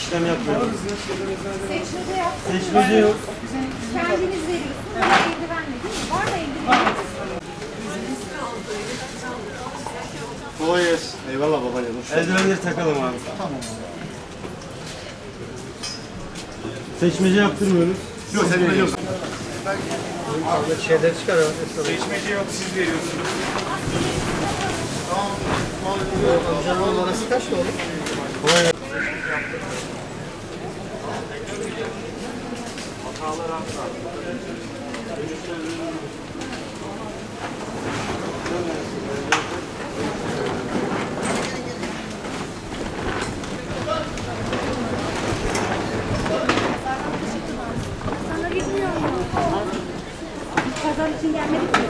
işlem yapmıyoruz. Seçmede yaptınız. Seçmece yok. Kendiniz veriyorsunuz ama eldivenle değil mi? Var mı eldiven? Kolay gelsin. Eyvallah babacan. Hoş geldin. Eldivenleri takalım abi. Tamam. Seçmece yaptırmıyoruz. Yok sen biliyorsun. Şeyleri çıkar abi. Seçmeci yok siz veriyorsunuz. Amcanın arası kaç da olur? Sana bilmiyor mu? Biz pazar için gelmedik mi?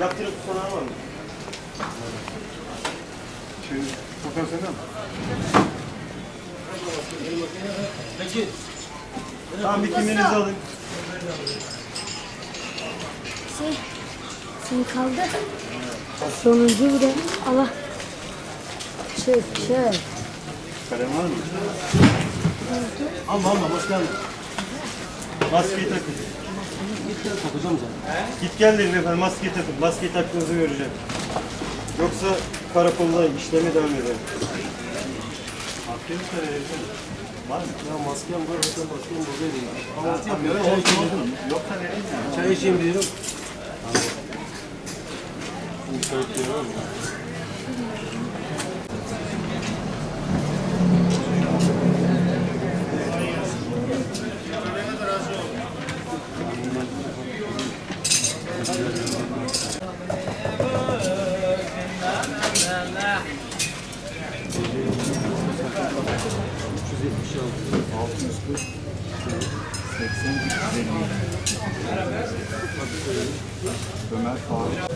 Yaptırıp sonra var mı? Şey, Furkan senden mi? Peki. Tamam bir kimliğinizi alın. Şey, Senin kaldı. Sonuncu bir de Allah. Şey, şey. Kalem var mı? Alma alma hoş geldin. Maskeyi takın. Takacağım zaten. Git gel dedim efendim maskeyi takın. Maskeyi taktığınızı göreceğim. Yoksa karakolda işlemi devam eder. Maske mi? Var mı? Ya maskem var, zaten maskem buradaydı. Ama yapmıyor. Çay içeyim dedim. Yok da vereyim ya. Çay içeyim dedim. Müsait diyorum. Ömer Faruk.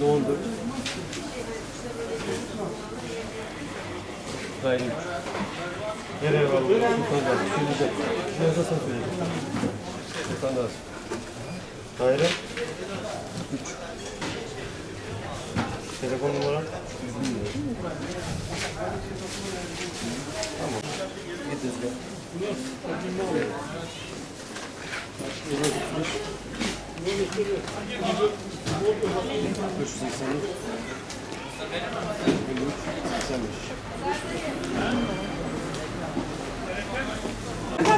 Ne oldu? Gayri. Nereye var bu? Sultan Gazi. Söyleyeceğim. Şurada sen söyleyeceksin. Sultan Gazi. Daire? 3. Telefon numara? Tamam. Git Özge.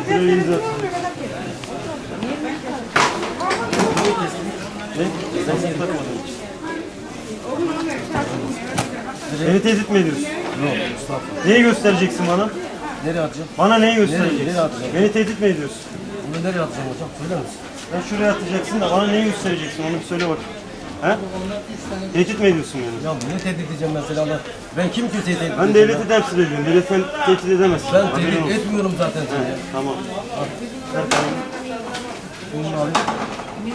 Şuraya imza atın. Ne? Sen seni tehdit mi ediyorsun? Yok estağfurullah. Neyi göstereceksin bana? Nereye atacağım? Bana neyi göstereceksin? nereye atacağım? Beni tehdit mi ediyorsun? Bunu nereye atacağım hocam? Söyler misin? Ben şuraya atacaksın da bana neyi göstereceksin onu bir söyle bak. He? Tehdit mi ediyorsun beni? Ya niye tehdit edeceğim mesela Allah? Ben kim kimseyi tehdit Ben edeceğim devleti temsil ediyorum. Devlet sen tehdit edemezsin. Ben Haberin tehdit olsun. etmiyorum zaten seni. ya. Tamam. Ver tamam. Bunu alayım.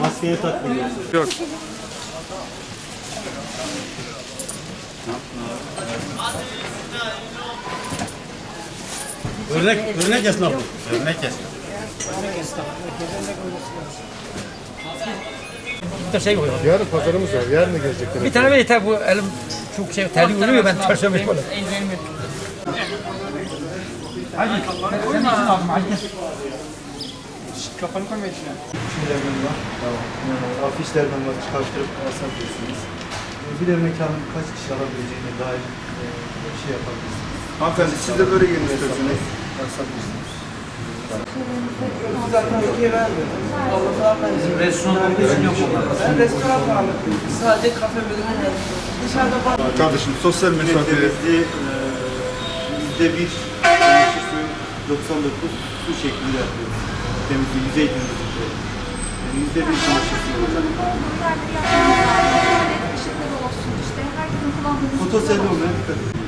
Maskeni tak. Yok. Örnek, örnek esnafı. Örnek esnafı. Bir de şey koyalım. Yarın pazarımız var. Yarın da gelecekler. Bir tane yeter bu elim çok şey terli oluyor ben çarşamba yapalım. şeylerden var. Yani afişlerden var çıkarttırıp asabilirsiniz. Bir de mekanın kaç kişi alabileceğine dair e, şey yapabilirsiniz. Hanımefendi siz de böyle gelin istiyorsunuz. Asabilirsiniz. Bizim restoranlarımız yok onlar. Restoran ağırlıklıyız. Sadece kafe bölümü var. Dışarıda bar Kardeşim sosyal mesafe. Yüzde bir çamaşır suyu 99 su şeklinde yapıyoruz. Temizliği, yüzey temizliği. Yani yüzde bir çamaşır suyu olacak. Işıkları olsun işte. Herkesin kullandığı Fotosel olmaya dikkat edin.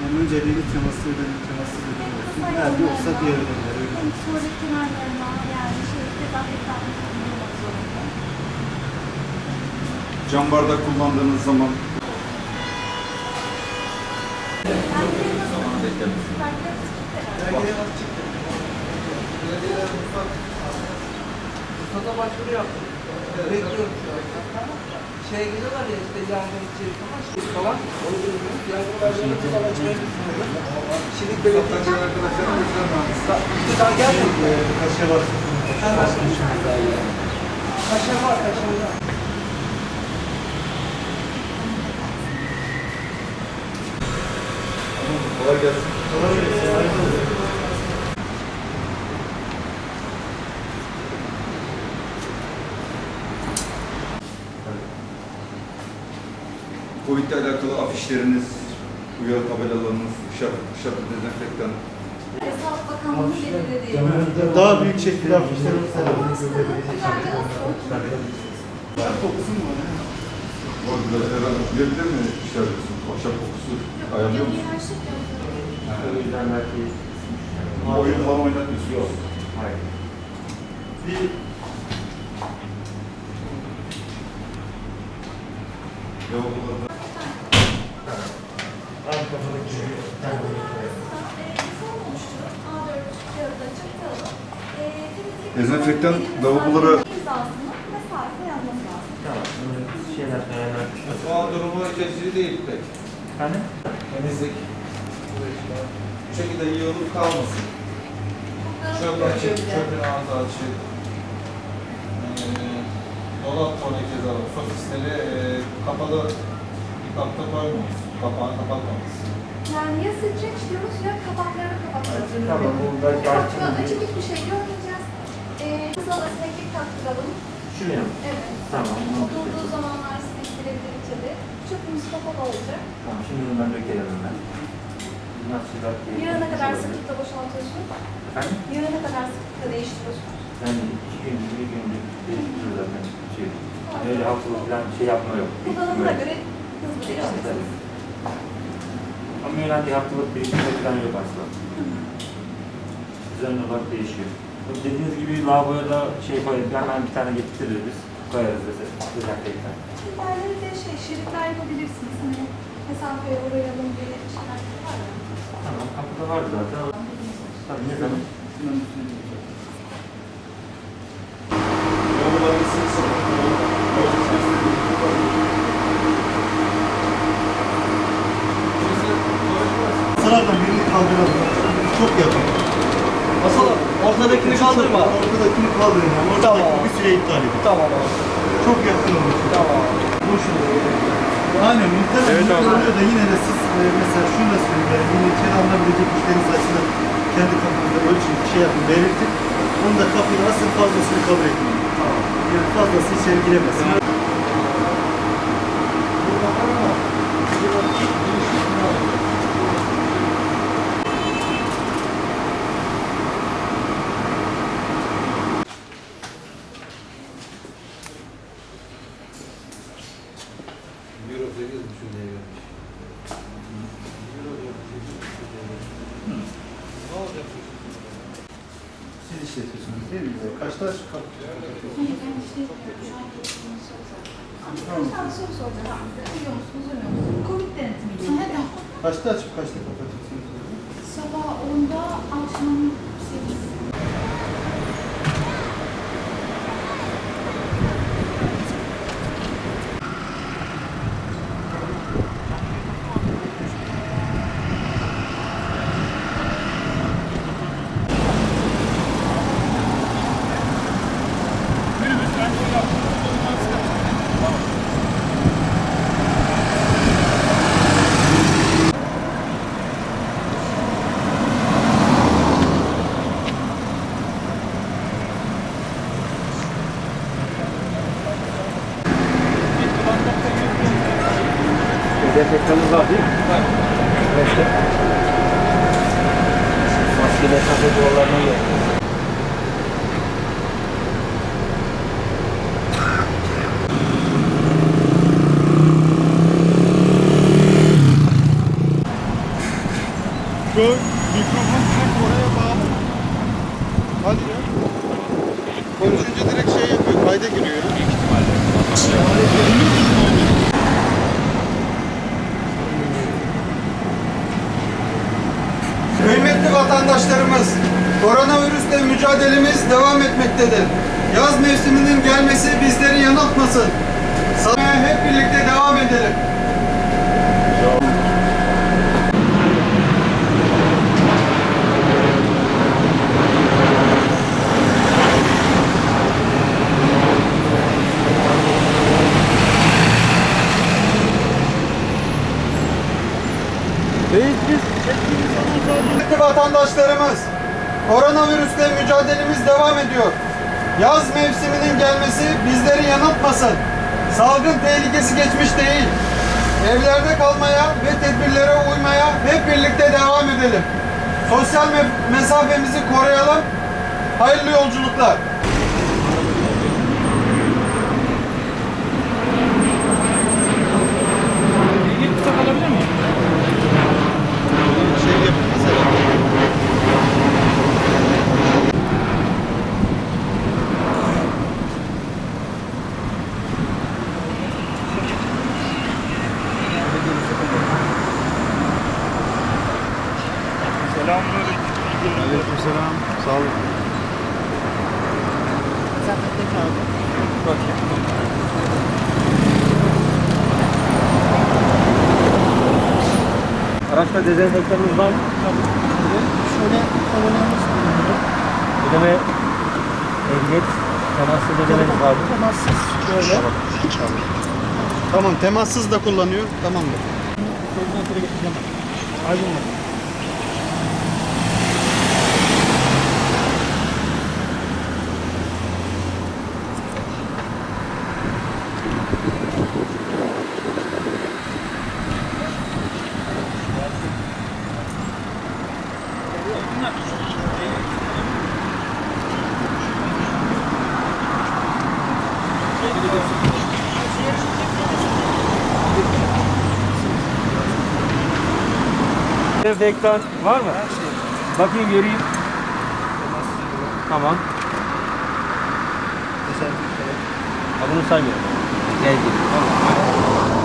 Yani önceliğini temassız edelim, temassız edelim olsun. Nerede olsa diğer ürünler öyle. Tuvalet kenarlarına yani şey tezahürat zorunda. Cam bardak kullandığınız zaman Fada başvuru yaptım. Bekliyorum şu anda. Şeye gidiyorlar ya işte yangın içeri falan. Şey falan. Onu bilmiyorum. Yangın verdiğinde falan çıkarmışsınız. Şimdi belediye arkadaşlarım Sa- işte daha gelmedi. Kaşe var. Kaşar var, kaşar var. kolay alakalı afişleriniz, uyarı tabelalarınız, dışarı, dışarı dezenfektan Sağlık Bakanlığı'nın belirlediği. Daha büyük şekilde afişlerimiz var. Orada herhalde duyabilir mi dışarıdasın? Ahşap kokusu ayarlıyor musun? Oyun falan oynatmıyorsun. Yok. Bir Lavabolarda Abi kafadaki. Dezenfektan lavabolara Mesafe yazması lazım. Şu an durumu geçici değil pek. Hani? Temizlik. Bu şekilde yığılıp kalmasın. Çöp açık, çöpün ağzı açık. Ee, dolap tonekezi alıp sosisleri e, kapalı bir kapta koymayız. Kapağını kapatmamız. Yani ya streç diyoruz ya kapaklarını kapatıyoruz. Tamam, bu da Kapaklı açık hiçbir şey görmeyeceğiz. Ee, sana sineklik taktıralım. Şuraya mı? Evet. Tamam. Oturduğu zamanlar sinek girebilir içeri. Çöpümüz kapalı olacak. Tamam, şimdi bundan dökelim hemen. Nasıl bakayım? Yarına kadar sıklıkla boşaltıyorsun. Efendim? Yarına kadar sıklıkla değiştiriyorsun. Yani iki gün, bir günlük değiştiriyor zaten. Şey, öyle haftalık falan bir şey yapma yok. Kullanımına göre hızlı değiştiririz. Ama öyle bir haftalık değiştirme falan yok aslında. Düzenli olarak değişiyor. Dediğiniz gibi lavaboya da şey koyup hemen bir tane getiririz biz. Koyarız mesela. Dezenfektan. Yerleri de şey, şeritler yapabilirsiniz. Hani mesafeye uğrayalım diye şeyler var ya. Tamam, kapıda vardı zaten. Tabii ne zaman? Kaldıralım. Çok yakın. Masala, ortadakini kaldırma. Ortadakini kaldırın. Yani ortadaki Tamam. bir süre iptal edin. Tamam abi. Çok yakın olmuş. Tamam. Boşuna. Aynen. Muhtemelen Evet oluyor da yine de siz e, mesela şunu da söyleyeyim. Yani yine içeri alınabilecek işleriniz açısından kendi kapınızda ölçün, şey yapın, belirtin. Onu da kapıyı asıl fazlasını kabul etmeyin. Tamam. Yani fazlası içeri giremesin. Euro olacak? Siz işletiyorsunuz değil mi? Kaçta denetimiyle ilgili. Kaçta açıp kaçta kapatıyorsunuz? Sabah 10'da, akşam Dezenfektanımız var değil mi? Evet. Maske mesafe duvarlarına göre. Mikrofon direkt oraya bağlı. Hadi ya. Konuşunca direkt şey yapıyor. Kayda giriyorum. Kıymetli vatandaşlarımız, koronavirüsle mücadelemiz devam etmektedir. Yaz mevsiminin gelmesi bizleri yanıltmasın. Sağlamaya hep birlikte devam edelim. Kıymetli vatandaşlarımız, koronavirüsle mücadelemiz devam ediyor. Yaz mevsiminin gelmesi bizleri yanıltmasın. Salgın tehlikesi geçmiş değil. Evlerde kalmaya ve tedbirlere uymaya hep birlikte devam edelim. Sosyal me- mesafemizi koruyalım. Hayırlı yolculuklar. Şey yapın mesela. Aleykümselam. Sağ olun. Araçta dezenfektanınız var mı? Şöyle ödememiz bulunuyor. Ödeme ehliyet temaslı ödemeniz var mı? Temassız böyle. Tamam, temassız da kullanıyor. Tamamdır. Dezenfektan var mı? Bakayım göreyim. Tamam. Ha bunu saymıyorum. Gel gel. Tamam. Şey oldu. Tamam.